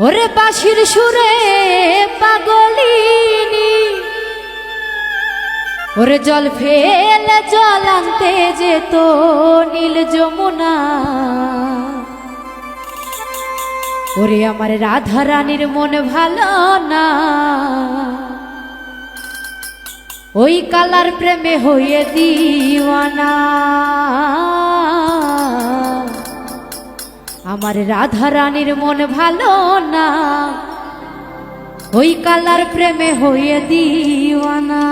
ওরে বাঁশির সুরে পাগলিনি। ওরে জল ফেলে জল আনতে যেত নীল যমুনা। ওরে আমার রাধা রানীর মন ভালো না। ওই কালার প্রেমে হয়ে দিওয়ানা। আমার রাধা রানীর মন ভালো না। ওই কালার প্রেমে হয়ে দিওয়ানা।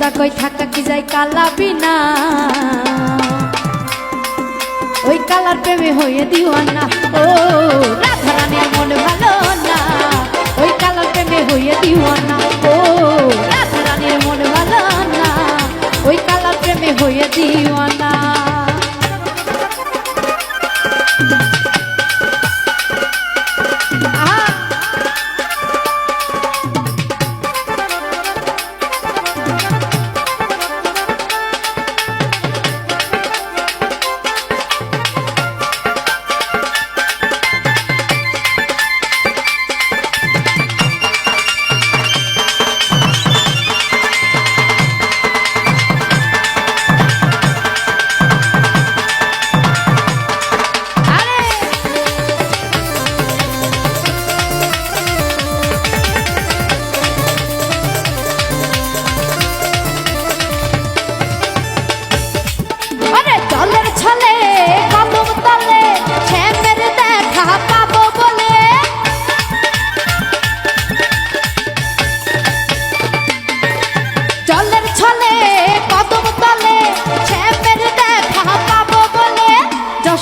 যশোদা কই থাকা কি যায় কালা বিনা? ওই কালার প্রেমে হয়ে দিওয়ানা। ও, রাধা রানীর মন ভালো না। ওই কালার প্রেমে হয়ে দিওয়ানা। ও, রাধা রানীর মন ভালো না। ওই কালার প্রেমে হয়ে দিওয়ানা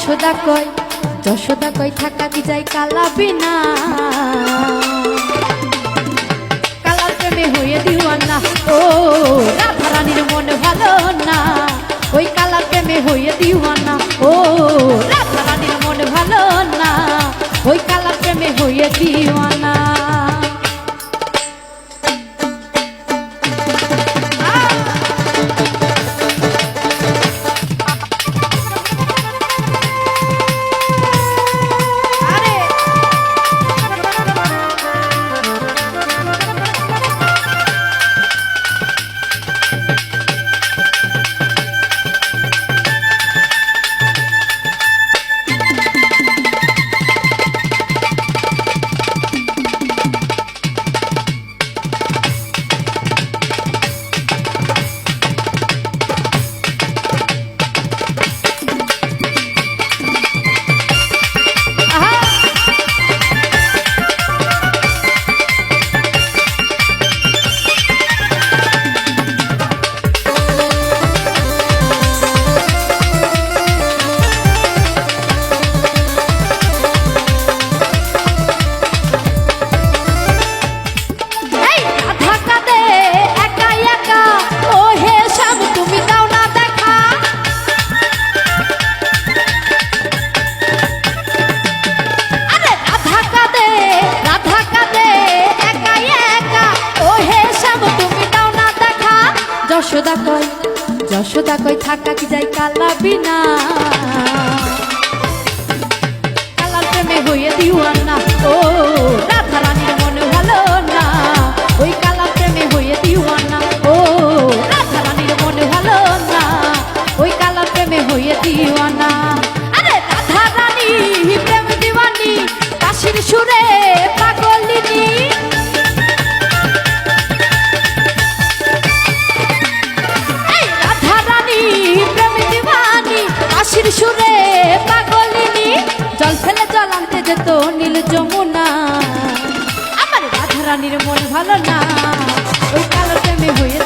যশোদা কই যশোদা কই থাকা কি যায় কালা বিনা। কালার প্রেমে হয়ে দিওয়ানা ও রাধা রানীর মন ভালো না। প্রেমে হইয়া দিওয়ানা। ও রাধা রানীর মন ভালো না। ওই কালার প্রেমে হইয়া দিওয়ানা। সদা কই থাকা কি যাই কালা বিনা কালার প্রেমে হইয়া দিও না ও রাধা রানীর মনে ভালো না। ওই কালার প্রেমে দিওন না রানীর মন ভালো না। ওই কালো প্রেমে হয়ে